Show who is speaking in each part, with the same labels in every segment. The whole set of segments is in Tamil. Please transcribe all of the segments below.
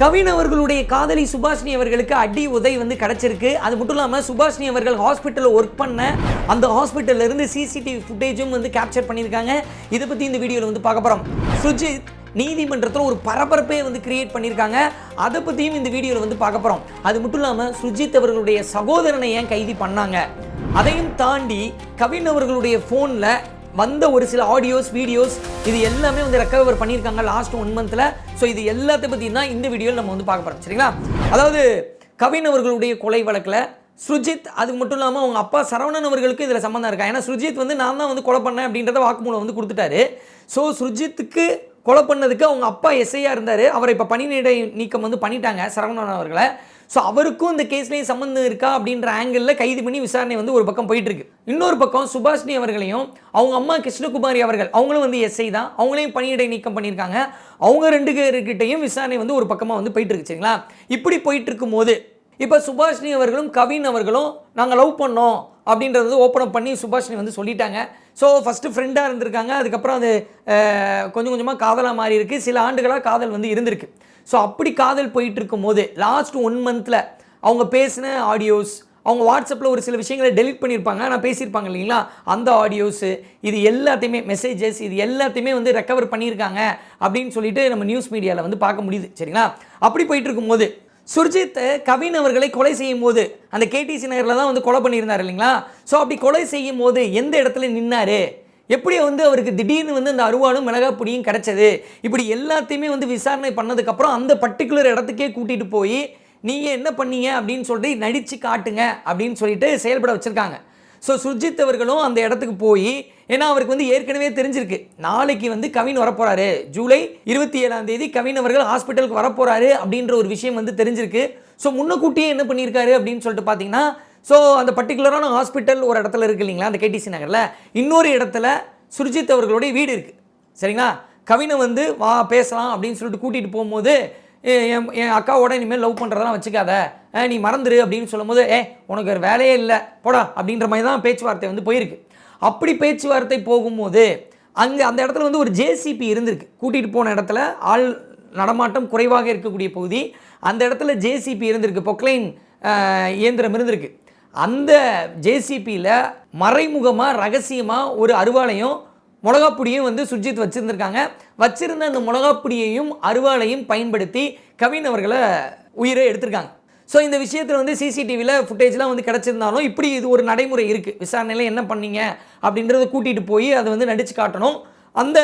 Speaker 1: கவின் அவர்களுடைய காதலி சுபாஷினி அவர்களுக்கு அடி உதை வந்து கிடச்சிருக்கு. அது மட்டும் இல்லாமல் சுபாஷினி அவர்கள் ஹாஸ்பிட்டலில் ஒர்க் பண்ண அந்த ஹாஸ்பிட்டலில் இருந்து சிசிடிவி ஃபுட்டேஜும் வந்து கேப்சர் பண்ணியிருக்காங்க. இதை பற்றி இந்த வீடியோவில் வந்து பார்க்க போகிறோம் சுஜித் நீதிமன்றத்தில் ஒரு பரபரப்பே வந்து கிரியேட் பண்ணியிருக்காங்க. அதை பற்றியும் இந்த வீடியோவில் வந்து பார்க்க போகிறோம் அது மட்டும் இல்லாமல் சுஜித் அவர்களுடைய சகோதரனை ஏன் கைது பண்ணாங்க? அதையும் தாண்டி கவின் அவர்களுடைய ஃபோனில் வந்த ஒரு சில ஆடியோஸ் வீடியோஸ் இது எல்லாமே வந்து ரெக்கவர் பண்ணியிருக்காங்க லாஸ்ட் ஒன் மந்தில் ஸோ இது எல்லாத்தை பற்றி தான் இந்த வீடியோவில் நம்ம வந்து பார்க்க போகிறோம் சரிங்களா? அதாவது கவின் அவர்களுடைய கொலை வழக்கில் சுஜித் அது மட்டும் இல்லாமல் அவங்க அப்பா சரவணன் அவர்களுக்கு இதில் சம்மந்தம் இருக்கா? ஏன்னா சுஜித் வந்து நான் தான் வந்து கொலை பண்ணேன் அப்படின்றத வாக்குமூலம் வந்து கொடுத்துட்டாரு. ஸோ சுஜித்துக்கு கொலை பண்ணதுக்கு அவங்க அப்பா எஸ்ஐயாக இருந்தார். அவரை இப்போ பணியிடை நீக்கம் வந்து பண்ணிட்டாங்க சரவணன் அவர்களை. ஸோ அவருக்கும் இந்த கேஸ்லேயும் சம்மந்தம் இருக்கா அப்படின்ற ஆங்கிளில் கைது பண்ணி விசாரணை வந்து ஒரு பக்கம் போயிட்டு இருக்கு இன்னொரு பக்கம் சுபாஷினி அவர்களையும் அவங்க அம்மா கிருஷ்ணகுமாரி அவர்கள் அவங்களும் வந்து எஸ்ஐ தான். அவங்களையும் பணியிடை நீக்கம் பண்ணியிருக்காங்க. அவங்க ரெண்டு பேருக்கிட்டையும் விசாரணை வந்து ஒரு பக்கமாக வந்து போயிட்டு இருக்கு சரிங்களா? இப்படி போயிட்டு இருக்கும்போது இப்போ சுபாஷினி அவர்களும் கவின் அவர்களும் நாங்கள் லவ் பண்ணோம் அப்படின்றது வந்து ஓப்பன் அப் பண்ணி சுபாஷினி வந்து சொல்லிட்டாங்க. ஸோ ஃபஸ்ட்டு ஃப்ரெண்டாக இருந்திருக்காங்க. அதுக்கப்புறம் அது கொஞ்சம் கொஞ்சமாக காதலாக மாறி இருக்குது சில ஆண்டுகளாக காதல் வந்து இருந்திருக்கு. ஸோ அப்படி காதல் போயிட்டு இருக்கும்போது லாஸ்ட் ஒன் மந்தில் அவங்க பேசின ஆடியோஸ் அவங்க வாட்ஸ்அப்பில் ஒரு சில விஷயங்களை டெலிட் பண்ணியிருப்பாங்க. ஆனால் பேசியிருப்பாங்க இல்லைங்களா? அந்த ஆடியோஸு இது எல்லாத்தையுமே மெசேஜஸ் இது எல்லாத்தையுமே வந்து ரெக்கவர் பண்ணியிருக்காங்க அப்படின்னு சொல்லிட்டு நம்ம நியூஸ் மீடியாவில் வந்து பார்க்க முடியுது. சரிங்களா? அப்படி போயிட்டு இருக்கும்போது சுர்ஜித் கவின் அவர்களை கொலை செய்யும் போது அந்த கேடிசி நகரில் தான் வந்து கொலை பண்ணியிருந்தார் இல்லைங்களா? ஸோ அப்படி கொலை செய்யும் போது எந்த இடத்துல நின்னாரு? எப்படி வந்து அவருக்கு திடீர்னு வந்து அந்த அருவாளும் மிளகாய் பொடியும் கிடைச்சது. இப்படி எல்லாத்தையுமே வந்து விசாரணை பண்ணதுக்கப்புறம் அந்த பர்டிகுலர் இடத்துக்கே கூட்டிகிட்டு போய் நீங்கள் என்ன பண்ணீங்க? அப்படின்னு சொல்லிட்டு நடித்து காட்டுங்க அப்படின்னு சொல்லிட்டு செயல்பட வச்சுருக்காங்க. ஸோ சுர்ஜித் அவர்களும் அந்த இடத்துக்கு போய் ஏன்னா அவருக்கு வந்து ஏற்கனவே தெரிஞ்சிருக்கு. நாளைக்கு வந்து கவின் வரப்போகிறாரு ஜூலை இருபத்தி ஏழாம் தேதி கவின் அவர்கள் ஹாஸ்பிட்டலுக்கு வரப்போகிறாரு அப்படின்ற ஒரு விஷயம் வந்து தெரிஞ்சிருக்கு. ஸோ முன்னக்கூட்டியே என்ன பண்ணியிருக்காரு அப்படின்னு சொல்லிட்டு பார்த்தீங்கன்னா ஸோ அந்த பர்டிகுலரான ஹாஸ்பிட்டல் ஒரு இடத்துல இருக்குது இல்லைங்களா அந்த கேடிசி நகரில். இன்னொரு இடத்துல சுர்ஜித் அவர்களுடைய வீடு இருக்குது சரிங்களா? கவினை வந்து வா பேசலாம் அப்படின்னு சொல்லிட்டு கூட்டிகிட்டு போகும்போது என் என் அக்காவோட இனிமேல் லவ் பண்ணுறதெல்லாம் வச்சுக்காத. நீ மறந்துரு அப்படின்னு சொல்லும்போது ஏ உனக்கு ஒரு வேலையே இல்லை. போடா அப்படின்ற மாதிரி தான் பேச்சுவார்த்தை வந்து போயிருக்கு. அப்படி பேச்சுவார்த்தை போகும்போது அங்கே அந்த இடத்துல வந்து ஒரு ஜேசிபி இருந்திருக்கு. கூட்டிகிட்டு போன இடத்துல ஆள் நடமாட்டம் குறைவாக இருக்கக்கூடிய பகுதி அந்த இடத்துல ஜேசிபி இருந்திருக்கு. பொக்லைன் இயந்திரம் இருந்திருக்கு. அந்த ஜேசிபியில் மறைமுகமாக ரகசியமாக ஒரு அருவாளையும் மிளகாப்பொடியும் வந்து சுர்ஜித் வச்சுருந்துருக்காங்க. வச்சுருந்த அந்த மிளகாப்பொடியையும் அருவாளையும் பயன்படுத்தி கவின் அவர்களை உயிரை எடுத்திருக்காங்க. ஸோ இந்த விஷயத்தில் வந்து சிசிடிவியில் ஃபுட்டேஜ்லாம் வந்து கிடச்சிருந்தாலும் இப்படி இது ஒரு நடைமுறை இருக்குது விசாரணையில் என்ன பண்ணீங்க? அப்படின்றத கூட்டிகிட்டு போய் அதை வந்து நடித்து காட்டணும். அந்த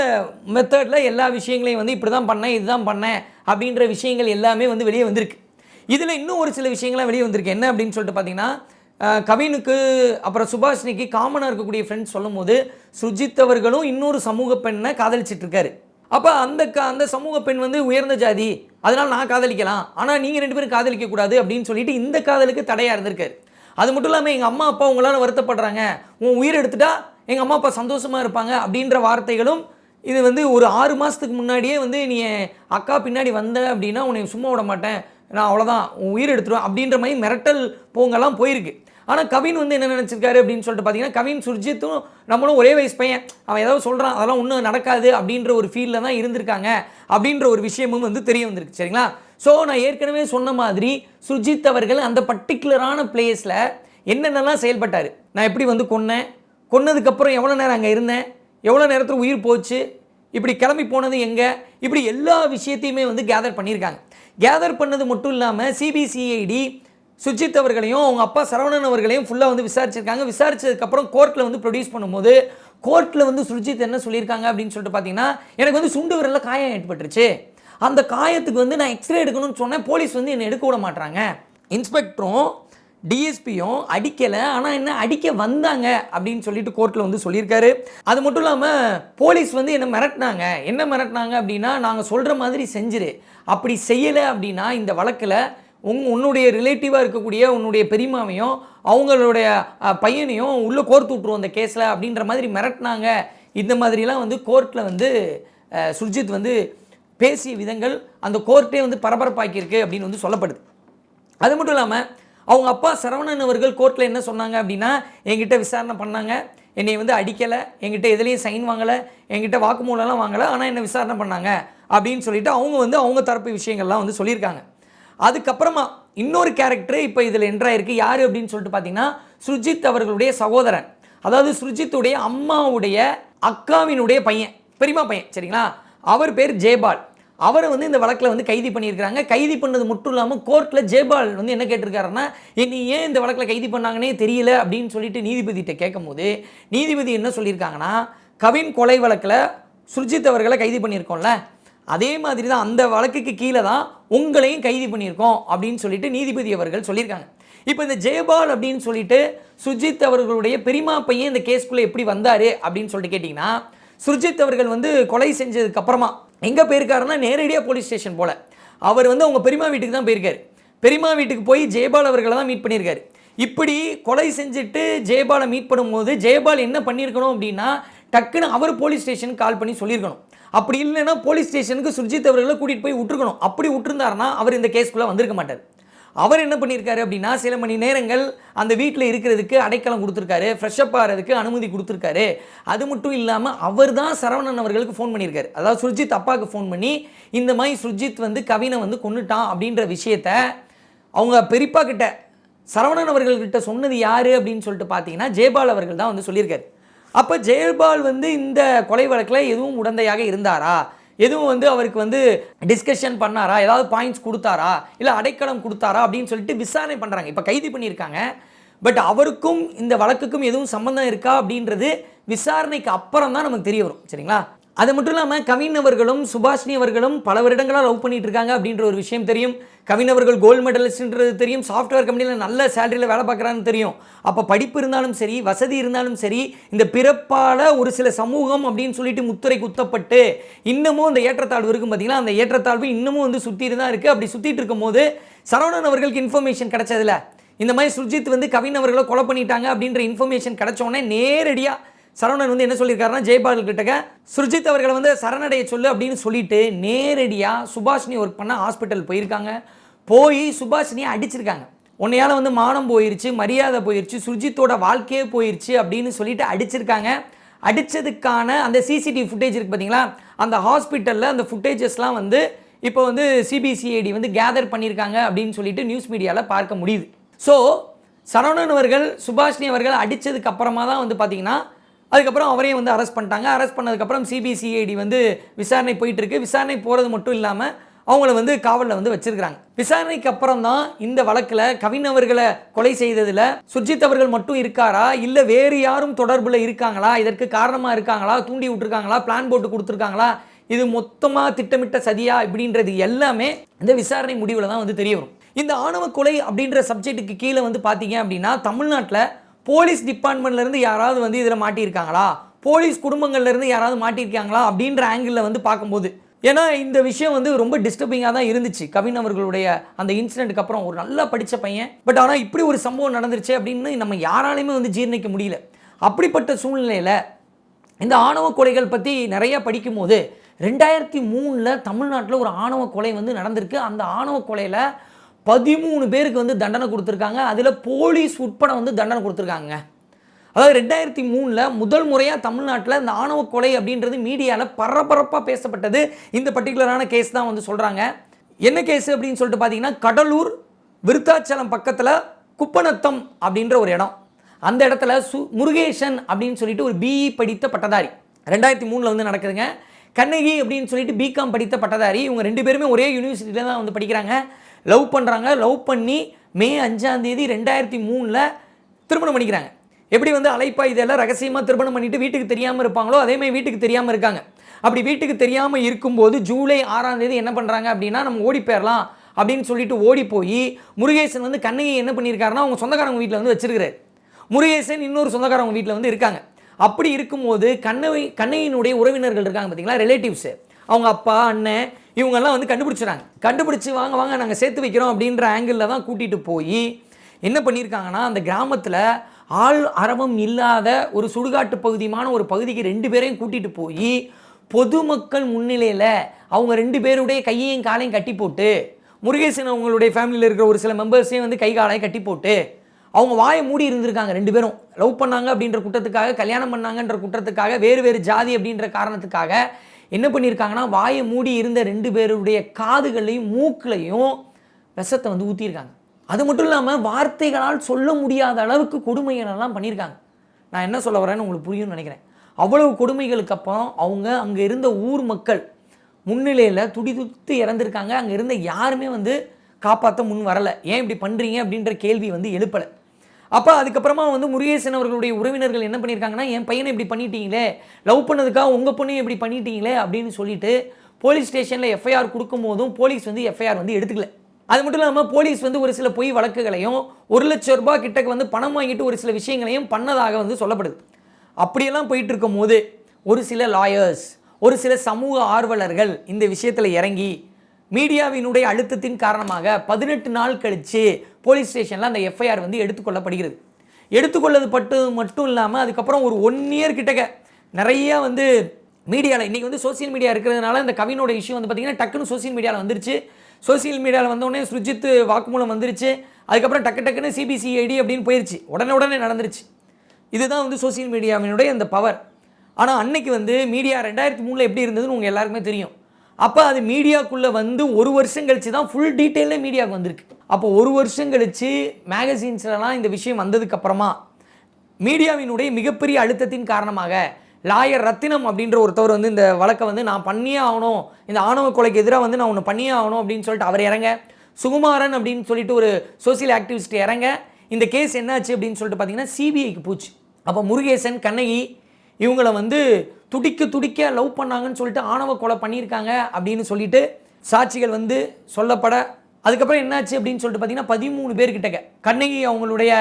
Speaker 1: மெத்தடில் எல்லா விஷயங்களையும் வந்து இப்படி தான் பண்ணேன் இதுதான் பண்ணேன் அப்படின்ற விஷயங்கள் எல்லாமே வந்து வெளியே வந்திருக்கு. இதில் இன்னும் ஒரு சில விஷயங்கள்லாம் வெளியே வந்திருக்கு. என்ன அப்படின்னு சொல்லிட்டு பார்த்தீங்கன்னா கவினுக்கு அப்புறம் சுபாஷினிக்கு காமனாக இருக்கக்கூடிய ஃப்ரெண்ட்ஸ் சொல்லும்போது சுஜித் அவர்களும் இன்னொரு சமூக பெண்ணை காதலிச்சிட்டு இருக்காரு அப்போ அந்த க அந்த சமூக பெண் வந்து உயர்ந்த ஜாதி அதனால் நான் காதலிக்கலாம். ஆனால் நீங்கள் ரெண்டு பேரும் காதலிக்க கூடாது அப்படின்னு சொல்லிட்டு இந்த காதலுக்கு தடையாக இருந்திருக்காரு. அது மட்டும் இல்லாமல் எங்கள் அம்மா அப்பா உங்களால் வருத்தப்படுறாங்க. உன் உயிர் எடுத்துட்டா எங்கள் அம்மா அப்பா சந்தோஷமாக இருப்பாங்க அப்படின்ற வார்த்தைகளும் இது வந்து ஒரு ஆறு மாதத்துக்கு முன்னாடியே வந்து நீ என் அக்கா பின்னாடி வந்த அப்படின்னா உன்னை சும்மா விட மாட்டேன். நான் அவ்வளோதான் உன் உயிர் எடுத்துருவேன் அப்படின்ற மாதிரி மிரட்டல் போங்கெல்லாம் போயிருக்கு. ஆனால் கவின் வந்து என்ன நினச்சிருக்காரு அப்படின்னு சொல்லிட்டு பார்த்தீங்கன்னா கவின் சுர்ஜித்தும் நம்மளும் ஒரே வயசு பையன். அவன் ஏதாவது சொல்கிறான் அதெல்லாம் ஒன்றும் நடக்காது அப்படின்ற ஒரு ஃபீலில் தான் இருந்திருக்காங்க அப்படின்ற ஒரு விஷயமும் வந்து தெரிய வந்திருக்கு சரிங்களா? ஸோ நான் ஏற்கனவே சொன்ன மாதிரி சுர்ஜித் அவர்கள் அந்த பர்டிகுலரான பிளேஸில் என்னென்னலாம் செயல்பட்டார்? நான் எப்படி வந்து கொன்னேன்? கொன்னதுக்கப்புறம் எவ்வளோ நேரம் அங்கே இருந்தேன்? எவ்வளோ நேரத்தில் உயிர் போச்சு? இப்படி கிளம்பி போனது எங்கே? இப்படி எல்லா விஷயத்தையுமே வந்து கேதர் பண்ணியிருக்காங்க. கேதர் பண்ணது மட்டும் இல்லாமல் சிபிசிஐடி சுஜித் அவர்களையும் அவங்க அப்பா சரவணன் அவர்களையும் ஃபுல்லாக வந்து விசாரிச்சிருக்காங்க. விசாரிச்சதுக்கப்புறம் கோர்ட்டில் வந்து ப்ரொடியூஸ் பண்ணும்போது கோர்ட்டில் வந்து சுஜித் என்ன சொல்லியிருக்காங்க அப்படின்னு சொல்லிட்டு பார்த்தீங்கன்னா எனக்கு வந்து சுண்டு விரலில் காயம் ஏற்பட்டுருச்சு. அந்த காயத்துக்கு வந்து நான் எக்ஸ்ரே எடுக்கணும்னு சொன்னேன். போலீஸ் வந்து என்னை எடுக்க விட மாட்றாங்க. இன்ஸ்பெக்டரும் டிஎஸ்பியும் அடிக்கலை. ஆனால் என்ன அடிக்க வந்தாங்க அப்படின்னு சொல்லிட்டு கோர்ட்டில் வந்து சொல்லியிருக்காரு. அது மட்டும் இல்லாமல் போலீஸ் வந்து என்ன மிரட்டினாங்க. என்ன மிரட்டினாங்க அப்படின்னா நாங்கள் சொல்கிற மாதிரி செஞ்சிரு. அப்படி செய்யலை அப்படின்னா இந்த வழக்கில் உங் உன்னுடைய ரிலேட்டிவாக இருக்கக்கூடிய உன்னுடைய பெரியமாவையும் அவங்களுடைய பையனையும் உள்ளே கோர்த்து விட்ருவோம் அந்த கேஸில் அப்படின்ற மாதிரி மிரட்டினாங்க. இந்த மாதிரிலாம் வந்து கோர்ட்டில் வந்து சுர்ஜித் வந்து பேசிய விதங்கள் அந்த கோர்ட்டே வந்து பரபரப்பாக்கியிருக்கு அப்படின்னு வந்து சொல்லப்படுது. அது மட்டும் இல்லாமல் அவங்க அப்பா சரவணன் அவர்கள் கோர்ட்டில் என்ன சொன்னாங்க அப்படின்னா என்கிட்ட விசாரணை பண்ணாங்க. என்னை வந்து அடிக்கலை. என்கிட்ட எதுலேயும் சைன் வாங்கலை. என்கிட்ட வாக்குமூலம்லாம் வாங்கலை. ஆனால் என்னை விசாரணை பண்ணாங்க அப்படின்னு சொல்லிட்டு அவங்க வந்து அவங்க தரப்பு விஷயங்கள்லாம் வந்து சொல்லியிருக்காங்க. அதுக்கப்புறமா இன்னொரு கேரக்டர் இப்போ இதில் என்ட்ராயிருக்கு யார் அப்படின்னு சொல்லிட்டு பார்த்தீங்கன்னா சுஜித் அவர்களுடைய சகோதரன். அதாவது சுஜித்துடைய அம்மாவுடைய அக்காவினுடைய பையன் பெரியமா பையன் சரிங்களா? அவர் பேர் ஜெயபால். அவரை வந்து இந்த வழக்கில் வந்து கைது பண்ணியிருக்கிறாங்க. கைது பண்ணது மட்டும் இல்லாமல் கோர்ட்டில் ஜெயபால் வந்து என்ன கேட்டிருக்காருன்னா என்னை ஏன் இந்த வழக்கில் கைது பண்ணாங்கன்னே தெரியல அப்படின்னு சொல்லிட்டு நீதிபதிகிட்ட கேட்கும்போது நீதிபதி என்ன சொல்லியிருக்காங்கன்னா கவின் கொலை வழக்கில் சுர்ஜித் அவர்களை கைது பண்ணியிருக்கோம்ல அதே மாதிரி தான் அந்த வழக்குக்கு கீழே தான் உங்களையும் கைது பண்ணியிருக்கோம் அப்படின்னு சொல்லிட்டு நீதிபதி அவர்கள் சொல்லியிருக்காங்க. இப்போ இந்த ஜெயபால் அப்படின்னு சொல்லிட்டு சுஜித் அவர்களுடைய பெரியமா பையன் இந்த கேஸ்க்குள்ளே எப்படி வந்தார் அப்படின்னு சொல்லிட்டு கேட்டிங்கன்னா சுர்ஜித் அவர்கள் வந்து கொலை செஞ்சதுக்கு அப்புறமா எங்கே போயிருக்காருன்னா நேரடியாக போலீஸ் ஸ்டேஷன் போல். அவர் வந்து அவங்க பெரியமா வீட்டுக்கு தான் போயிருக்காரு. பெரியமா வீட்டுக்கு போய் ஜெயபால் அவர்களை தான் மீட் பண்ணியிருக்காரு. இப்படி கொலை செஞ்சுட்டு ஜெயபாலை மீட் பண்ணும்போது ஜெயபால் என்ன பண்ணியிருக்கணும் அப்படின்னா டக்குன்னு அவர் போலீஸ் ஸ்டேஷனுக்கு கால் பண்ணி சொல்லியிருக்கணும். அப்படி இல்லைன்னா போலீஸ் ஸ்டேஷனுக்கு சுர்ஜித் அவர்களை கூட்டிகிட்டு போய் விட்டுருக்கணும். அப்படி விட்டுருந்தாருன்னா அவர் இந்த கேஸ்க்குள்ளே வந்திருக்க மாட்டார். அவர் என்ன பண்ணியிருக்காரு அப்படின்னா சில மணி நேரங்கள் அந்த வீட்டில் இருக்கிறதுக்கு அடைக்கலம் கொடுத்துருக்காரு ஃப்ரெஷ்அப் ஆகிறதுக்கு அனுமதி கொடுத்துருக்காரு. அது மட்டும் இல்லாமல் அவர் தான் சரவணன் அவர்களுக்கு ஃபோன் பண்ணியிருக்காரு அதாவது சுர்ஜித் அப்பாவுக்கு ஃபோன் பண்ணி இந்த மாதிரி சுர்ஜித் வந்து கவினை வந்து கொன்னுட்டான் அப்படின்ற விஷயத்த அவங்க பெரியப்பா கிட்ட சரவணன் அவர்கள்கிட்ட சொன்னது யார் அப்படின்னு சொல்லிட்டு பார்த்தீங்கன்னா ஜெயபால் அவர்கள் தான் வந்து சொல்லியிருக்காரு. அப்போ ஜெயபால் வந்து இந்த கொலை வழக்கில் எதுவும் உடந்தையாக இருந்தாரா? எதுவும் வந்து அவருக்கு வந்து டிஸ்கஷன் பண்ணாரா? ஏதாவது பாயிண்ட்ஸ் கொடுத்தாரா? இல்லை அடைக்கலம் கொடுத்தாரா? அப்படின்னு சொல்லிட்டு விசாரணை பண்ணுறாங்க இப்போ கைது பண்ணியிருக்காங்க. பட் அவருக்கும் இந்த வழக்குக்கும் எதுவும் சம்மந்தம் இருக்கா அப்படின்றது விசாரணைக்கு அப்புறம் தான் நமக்கு தெரிய வரும். சரிங்களா? அது மட்டும் இல்லாமல் கவின் அவர்களும் சுபாஷினி அவர்களும் பல வருடங்களாக லவ் பண்ணிட்டு இருக்காங்க அப்படின்ற ஒரு விஷயம் தெரியும். கவின் அவர்கள் கோல்டு மெடலிஸ்ட்ன்றது தெரியும். சாஃப்ட்வேர் கம்பெனியில் நல்ல சேலரியில் வேலை பார்க்குறான்னு தெரியும். அப்போ படிப்பு இருந்தாலும் சரி வசதி இருந்தாலும் சரி இந்த பிறப்பால் ஒரு சில சமூகம் அப்படின்னு சொல்லிட்டு முத்துரை குத்தப்பட்டு இன்னமும் அந்த ஏற்றத்தாழ்வு இருக்கும் பார்த்தீங்களா அந்த ஏற்றத்தாழ்வு இன்னமும் வந்து சுற்றிட்டு தான் இருக்குது அப்படி சுற்றிட்டு இருக்கும்போது சரவணன் அவர்களுக்கு இன்ஃபர்மேஷன் கிடைச்சதில்ல இந்த மாதிரி சுர்ஜித் வந்து கவின் அவர்களை கொலை பண்ணிட்டாங்க அப்படின்ற இன்ஃபர்மேஷன் கிடச்சோடனே நேரடியாக சரவணன் வந்து என்ன சொல்லியிருக்காருன்னா ஜெய்பால் கிட்டக்க சுர்ஜித் அவர்களை வந்து சரணடைய சொல்லு அப்படின்னு சொல்லிட்டு நேரடியாக சுபாஷினி ஒர்க் பண்ண ஹாஸ்பிட்டல் போயிருக்காங்க. போய் சுபாஷினியை அடிச்சிருக்காங்க. உன்னையால் வந்து மானம் போயிருச்சு மரியாதை போயிருச்சு சுர்ஜித்தோட வாழ்க்கையே போயிருச்சு அப்படின்னு சொல்லிட்டு அடிச்சிருக்காங்க. அடித்ததுக்கான அந்த சிசிடிவி ஃபுட்டேஜ் இருக்குது பார்த்தீங்களா அந்த ஹாஸ்பிட்டலில் அந்த ஃபுட்டேஜஸ்லாம் வந்து இப்போ வந்து சிபிசிஐடி வந்து கேதர் பண்ணியிருக்காங்க அப்படின்னு சொல்லிட்டு நியூஸ் மீடியாவில் பார்க்க முடியுது. ஸோ சரவணன் அவர்கள் சுபாஷினி அவர்கள் அடித்ததுக்கு அப்புறமா தான் வந்து பார்த்திங்கன்னா அதுக்கப்புறம் அவரையும் வந்து அரெஸ்ட் பண்ணிட்டாங்க. அரெஸ்ட் பண்ணதுக்கப்புறம் சிபிசிஐடி வந்து விசாரணை போயிட்டு இருக்கு விசாரணை போகிறது மட்டும் இல்லாமல் அவங்கள வந்து காவலில் வந்து வச்சிருக்காங்க விசாரணைக்கு அப்புறம் தான் இந்த வழக்கில் கவின் அவர்களை கொலை செய்ததில் சுர்ஜித் அவர்கள் மட்டும் இருக்காரா? இல்லை வேறு யாரும் தொடர்பில் இருக்காங்களா? இதற்கு காரணமாக இருக்காங்களா? தூண்டி விட்டுருக்காங்களா? பிளான் போட்டு கொடுத்துருக்காங்களா? இது மொத்தமாக திட்டமிட்ட சதியா? இப்படின்றது எல்லாமே இந்த விசாரணை முடிவில் தான் வந்து தெரிய வரும். இந்த ஆணவ கொலை அப்படின்ற சப்ஜெக்ட்டுக்கு கீழே வந்து பார்த்தீங்க அப்படின்னா தமிழ்நாட்டில் போலீஸ் டிபார்ட்மெண்ட்லேருந்து யாராவது வந்து இதில் மாட்டியிருக்காங்களா? போலீஸ் குடும்பங்கள்லேருந்து யாராவது மாட்டியிருக்காங்களா? அப்படின்ற ஆங்கிளில் வந்து பார்க்கும்போது ஏன்னா இந்த விஷயம் வந்து ரொம்ப டிஸ்டர்பிங்காக தான் இருந்துச்சு. கவின் அவர்களுடைய அந்த இன்சிடென்ட்டுக்கு அப்புறம் ஒரு நல்லா படித்த பையன். பட் ஆனால் இப்படி ஒரு சம்பவம் நடந்துருச்சு அப்படின்னு நம்ம யாராலையுமே வந்து ஜீர்ணிக்க முடியல. அப்படிப்பட்ட சூழ்நிலையில் இந்த ஆணவ கொலைகள் பற்றி நிறைய படிக்கும்போது ரெண்டாயிரத்தி மூணில் தமிழ்நாட்டில் ஒரு ஆணவ கொலை வந்து நடந்திருக்கு. அந்த ஆணவ கொலையில் பதிமூணு பேருக்கு வந்து தண்டனை கொடுத்துருக்காங்க. அதில் போலீஸ் உட்பட வந்து தண்டனை கொடுத்துருக்காங்க. அதாவது ரெண்டாயிரத்தி மூணில் முதல் முறையாக தமிழ்நாட்டில் இந்த ஆணவ கொலை அப்படின்றது மீடியாவில் பரபரப்பாக பேசப்பட்டது. இந்த பர்டிகுலரான கேஸ் தான் வந்து சொல்கிறாங்க என்ன கேஸ் அப்படின்னு சொல்லிட்டு பார்த்தீங்கன்னா கடலூர் விருத்தாச்சலம் பக்கத்தில் குப்பநத்தம் அப்படின்ற ஒரு இடம். அந்த இடத்துல சு முருகேசன் அப்படின்னு சொல்லிட்டு ஒரு பிஇ படித்த பட்டதாரி. ரெண்டாயிரத்தி மூணில் வந்து நடக்குதுங்க. கண்ணகி அப்படின்னு சொல்லிட்டு பிகாம் படித்த பட்டதாரி. இவங்க ரெண்டு பேருமே ஒரே யூனிவர்சிட்டியில் தான் வந்து படிக்கிறாங்க. லவ் பண்ணுறாங்க லவ் பண்ணி மே அஞ்சாந்தேதி ரெண்டாயிரத்தி மூணில் திருமணம் பண்ணிக்கிறாங்க. எப்படி வந்து அழைப்பா இதெல்லாம் ரகசியமாக திருமணம் பண்ணிட்டு வீட்டுக்கு தெரியாமல் இருப்பாங்களோ அதேமாதிரி வீட்டுக்கு தெரியாமல் இருக்காங்க. அப்படி வீட்டுக்கு தெரியாமல் இருக்கும்போது ஜூலை ஆறாம் தேதி என்ன பண்ணுறாங்க அப்படின்னா நம்ம ஓடி போயிடலாம் அப்படின்னு சொல்லிட்டு ஓடி போய் முருகேசன் வந்து கண்ணகி என்ன பண்ணியிருக்காருன்னா அவங்க சொந்தக்காரங்க வீட்டில் வந்து வச்சிருக்கிறாரு. முருகேசன் இன்னொரு சொந்தக்காரங்க வீட்டில் வந்து இருக்காங்க. அப்படி இருக்கும்போது கண்ணகி கண்ணகியினுடைய உறவினர்கள் இருக்காங்க பார்த்தீங்களா ரிலேட்டிவ்ஸு அவங்க அப்பா அண்ணன் இவங்கெல்லாம் வந்து கண்டுபிடிச்சிறாங்க. கண்டுபிடிச்சி வாங்க வாங்க நாங்கள் சேர்த்து வைக்கிறோம் அப்படின்ற ஆங்கிளில் தான் கூட்டிகிட்டு போய் என்ன பண்ணியிருக்காங்கன்னா அந்த கிராமத்தில் ஆள் அரவம் இல்லாத ஒரு சுடுகாட்டு பகுதியுமான ஒரு பகுதிக்கு ரெண்டு பேரையும் கூட்டிகிட்டு போய் பொதுமக்கள் முன்னிலையில் அவங்க ரெண்டு பேருடைய கையையும் காலையும் கட்டி போட்டு முருகேசன் அவங்களுடைய ஃபேமிலியில் இருக்கிற ஒரு சில மெம்பர்ஸையும் வந்து கை காலையும் கட்டி போட்டு அவங்க வாயை மூடி இருந்திருக்காங்க ரெண்டு பேரும். லவ் பண்ணாங்க அப்படின்ற குற்றத்துக்காக கல்யாணம் பண்ணாங்கன்ற குற்றத்துக்காக வேறு வேறு ஜாதி அப்படின்ற காரணத்துக்காக என்ன பண்ணியிருக்காங்கன்னா வாயை மூடி இருந்த ரெண்டு பேருடைய காதுகளையும் மூக்களையும் விஷத்தை வந்து ஊற்றியிருக்காங்க அது மட்டும் இல்லாமல் வார்த்தைகளால் சொல்ல முடியாத அளவுக்கு கொடுமைகளெல்லாம் பண்ணியிருக்காங்க. நான் என்ன சொல்ல வரேன்னு உங்களுக்கு புரியும்னு நினைக்கிறேன். அவ்வளவு கொடுமைகளுக்கு அப்புறம் அவங்க அங்கே இருந்த ஊர் மக்கள் முன்னிலையில் துடிதுத்து இறந்துருக்காங்க. அங்கே இருந்த யாருமே வந்து காப்பாற்ற முன் வரலை. ஏன் இப்படி பண்ணுறீங்க அப்படின்ற கேள்வி வந்து எழுப்பலை. அப்போ அதுக்கப்புறமா வந்து முருகேசன் அவர்களுடைய உறவினர்கள் என்ன பண்ணியிருக்காங்கன்னா என் பையனை இப்படி பண்ணிட்டீங்களே லவ் பண்ணதுக்காக உங்கள் பொண்ணையும் இப்படி பண்ணிட்டீங்களே அப்படின்னு சொல்லிட்டு போலீஸ் ஸ்டேஷனில் எஃப்ஐஆர் கொடுக்கும் போதும் போலீஸ் வந்து எஃப்ஐஆர் வந்து எடுத்துக்கல. அது மட்டும் இல்லாமல் போலீஸ் வந்து ஒரு சில பொய் வழக்குகளையும் ஒரு லட்சம் ரூபாய் கிட்டக்கு வந்து பணம் வாங்கிட்டு ஒரு சில விஷயங்களையும் பண்ணதாக வந்து சொல்லப்படுது. அப்படியெல்லாம் போயிட்டு இருக்கும் போது ஒரு சில லாயர்ஸ் ஒரு சில சமூக ஆர்வலர்கள் இந்த விஷயத்தில் இறங்கி மீடியாவினுடைய அழுத்தத்தின் காரணமாக பதினெட்டு நாள் கழித்து போலீஸ் ஸ்டேஷனில் அந்த எஃப்ஐஆர் வந்து எடுத்துக்கொள்ளப்படுகிறது. எடுத்துக்கொள்ளது பட்டு மட்டும் இல்லாமல் அதுக்கப்புறம் ஒரு ஒன் இயர் கிட்டக்க நிறைய வந்து மீடியாவில் இன்றைக்கி வந்து சோஷியல் மீடியா இருக்கிறதுனால இந்த கவினோட இஷ்யூ வந்து பார்த்திங்கன்னா டக்குன்னு சோஷியல் மீடியாவில் வந்துருச்சு. சோஷியல் மீடியாவில் வந்தோடனே சுஜித் வாக்குமூலம் வந்துருச்சு. அதுக்கப்புறம் டக்கு டக்குன்னு சிபிசிஐடி அப்படின்னு போயிடுச்சு உடனே உடனே நடந்துருச்சு. இதுதான் வந்து சோஷியல் மீடியாவினுடைய அந்த பவர் ஆனால் அன்னைக்கு வந்து மீடியா ரெண்டாயிரத்தி மூணில் எப்படி இருந்ததுன்னு உங்கள் எல்லாருக்குமே தெரியும். அப்போ அது மீடியாக்குள்ளே வந்து ஒரு வருஷம் கழிச்சு தான் ஃபுல் டீட்டெயிலே மீடியாவுக்கு வந்திருக்கு. அப்போ ஒரு வருஷம் கழிச்சு மேகசின்ஸ்லலாம் இந்த விஷயம் வந்ததுக்கப்புறமா மீடியாவினுடைய மிகப்பெரிய அழுத்தத்தின் காரணமாக லாயர் ரத்தினம் அப்படின்ற ஒருத்தவர் வந்து இந்த வழக்கை வந்து நான் பண்ணியே ஆகணும் இந்த ஆணவ கொலைக்கு எதிராக வந்து நான் ஒன்று பண்ணியே ஆகணும் அப்படின்னு சொல்லிட்டு அவர் இறங்க. சுகுமாரன் அப்படின்னு சொல்லிட்டு ஒரு சோசியல் ஆக்டிவிஸ்ட் இறங்க. இந்த கேஸ் என்னாச்சு அப்படின்னு சொல்லிட்டு பார்த்தீங்கன்னா சிபிஐக்கு போச்சு. அப்போ முருகேசன் கண்ணகி இவங்கள வந்து துடிக்க துடிக்க லவ் பண்ணாங்கன்னு சொல்லிட்டு ஆணவ கொலை பண்ணியிருக்காங்க அப்படின்னு சொல்லிட்டு சாட்சிகள் வந்து சொல்லப்பட அதுக்கப்புறம் என்னாச்சு அப்படின்னு சொல்லிட்டு பார்த்தீங்கன்னா பதிமூணு பேர்கிட்ட கண்ணகி அவங்களுடைய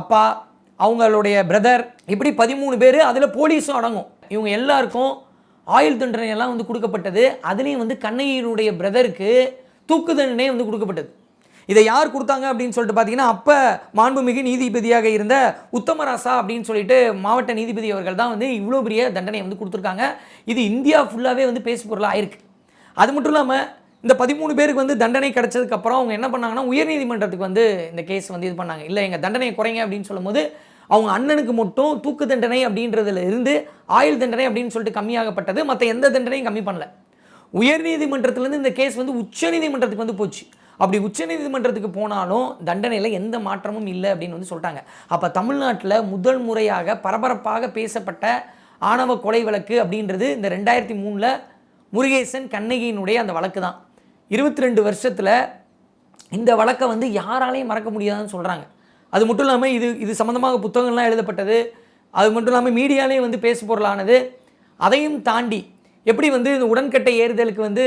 Speaker 1: அப்பா அவங்களுடைய பிரதர் இப்படி பதிமூணு பேர் அதில் போலீஸும் அடங்கும். இவங்க எல்லாருக்கும் ஆயுள் தண்டனை எல்லாம் வந்து கொடுக்கப்பட்டது. அதுலேயும் வந்து கண்ணகியினுடைய பிரதருக்கு தூக்கு தண்டனை வந்து கொடுக்கப்பட்டது. இதை யார் கொடுத்தாங்க அப்படின்னு சொல்லிட்டு பார்த்தீங்கன்னா அப்போ மாண்புமிகு நீதிபதியாக இருந்த உத்தமராசா அப்படின்னு சொல்லிட்டு மாவட்ட நீதிபதி அவர்கள் தான் வந்து இவ்வளோ பெரிய தண்டனை வந்து கொடுத்துருக்காங்க. இது இந்தியா ஃபுல்லாகவே வந்து பேசு பொருளாக ஆயிருக்கு அது மட்டும் இல்லாமல் இந்த பதிமூணு பேருக்கு வந்து தண்டனை கிடைச்சதுக்கப்புறம் அவங்க என்ன பண்ணாங்கன்னா உயர்நீதிமன்றத்துக்கு வந்து இந்த கேஸ் வந்து இது பண்ணாங்க. இல்லை எங்கள் தண்டனையை குறைங்க அப்படின்னு சொல்லும்போது அவங்க அண்ணனுக்கு மட்டும் தூக்கு தண்டனை அப்படின்றதுல இருந்து ஆயுள் தண்டனை அப்படின்னு சொல்லிட்டு கம்மியாகப்பட்டது. மற்ற எந்த தண்டனையும் கம்மி பண்ணல. உயர்நீதிமன்றத்துலேருந்து இந்த கேஸ் வந்து உச்சநீதிமன்றத்துக்கு வந்து போச்சு. அப்படி உச்சநீதிமன்றத்துக்கு போனாலும் தண்டனையில் எந்த மாற்றமும் இல்லை அப்படின்னு வந்து சொல்லிட்டாங்க. அப்போ தமிழ்நாட்டில் முதல் முறையாக பரபரப்பாக பேசப்பட்ட ஆணவ கொலை வழக்கு அப்படின்றது இந்த ரெண்டாயிரத்தி மூணில் முருகேசன் கண்ணகியினுடைய அந்த வழக்கு தான். இருபத்தி ரெண்டு வருஷத்தில் இந்த வழக்கை வந்து யாராலையும் மறக்க முடியாதுன்னு சொல்கிறாங்க அது மட்டும் இல்லாமல் இது இது சம்மந்தமாக புத்தகங்கள்லாம் எழுதப்பட்டது. அது மட்டும் இல்லாமல் மீடியாலே வந்து பேசு பொருளானது. அதையும் தாண்டி எப்படி வந்து இந்த உடன்கட்டை ஏறுதலுக்கு வந்து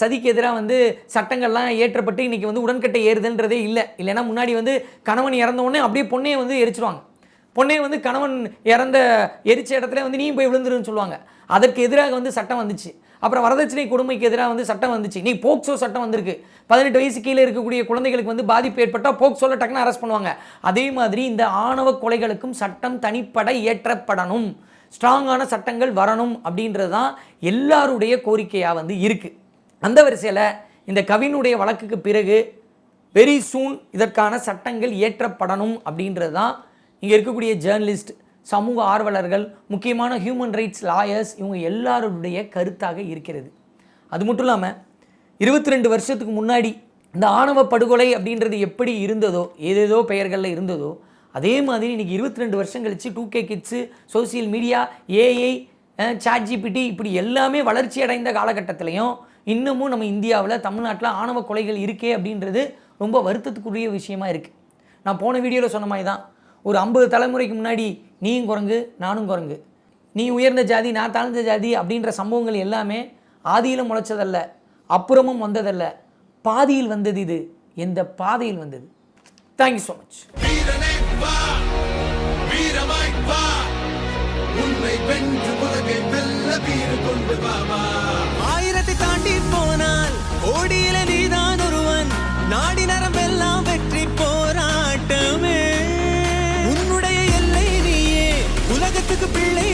Speaker 1: சதிக்கு எதிராக வந்து சட்டங்கள்லாம் ஏற்றப்பட்டு இன்றைக்கி வந்து உடன்கட்டை ஏறுதல்ன்றதே இல்லை. இல்லைன்னா முன்னாடி வந்து கணவன் இறந்த அப்படியே பொண்ணையை வந்து எரிச்சிருவாங்க. பொண்ணே வந்து கணவன் இறந்த எரிச்ச இடத்துல வந்து நீயும் போய் விழுந்துருன்னு சொல்லுவாங்க. அதற்கு எதிராக வந்து சட்டம் வந்துச்சு. அப்புறம் வரதட்சணை கொடுமைக்கு எதிராக வந்து சட்டம் வந்துச்சு. நீ போக்சோ சட்டம் வந்திருக்கு. பதினெட்டு வயசு கீழே இருக்கக்கூடிய குழந்தைகளுக்கு வந்து பாதிப்பு ஏற்பட்டால் போக்சோவில் டக்குன்னு அரெஸ்ட் பண்ணுவாங்க. அதே மாதிரி இந்த ஆணவ கொலைகளுக்கும் சட்டம் தனிப்பட ஏற்றப்படணும். ஸ்ட்ராங்கான சட்டங்கள் வரணும் அப்படின்றது தான் எல்லாருடைய கோரிக்கையாக வந்து இருக்குது அந்த வரிசையில் இந்த கவினுடைய வழக்குக்கு பிறகு வெரி சூன் இதற்கான சட்டங்கள் இயற்றப்படணும் அப்படின்றது தான் இங்கே இருக்கக்கூடிய ஜேர்னலிஸ்ட் சமூக ஆர்வலர்கள் முக்கியமான ஹியூமன் ரைட்ஸ் லாயர்ஸ் இவங்க எல்லாருடைய கருத்தாக இருக்கிறது. அது மட்டும் இல்லாமல் இருபத்தி ரெண்டு வருஷத்துக்கு முன்னாடி இந்த ஆணவ படுகொலை அப்படின்றது எப்படி இருந்ததோ ஏதேதோ பெயர்களில் இருந்ததோ அதே மாதிரி இன்னைக்கு இருபத்தி ரெண்டு வருஷம் கழிச்சு two K kids social media AI chat GPT இப்படி எல்லாமே வளர்ச்சி அடைந்த காலகட்டத்திலையும் இன்னமும் நம்ம இந்தியாவில் தமிழ்நாட்டில் ஆணவ கொலைகள் இருக்கே அப்படின்றது ரொம்ப வருத்தத்துக்குரிய விஷயமா இருக்குது நான் போன வீடியோவில் சொன்ன மாதிரி தான் ஒரு ஐம்பது தலைமுறைக்கு முன்னாடி நீயும் குரங்கு நானும் குரங்கு. நீ உயர்ந்த ஜாதி நான் தாழ்ந்த ஜாதி அப்படின்ற சம்பவங்கள் எல்லாமே ஆதியிலும் முளைச்சதல்ல அப்புறமும் வந்ததல்ல. பாதியில் வந்தது இது. எந்த பாதையில் வந்தது? தேங்க்யூ ஸோ மச்
Speaker 2: வென்று உலகை வெல்ல வீறு கொண்டு வா
Speaker 3: ஆயிரத்தை தாண்டி போனால் ஓடியில நீதான் ஒருவன். நாடி நரம்பெல்லாம் வெற்றி போராட்டமே. உன்னுடைய எல்லை நீயே. உலகத்துக்கு பிள்ளை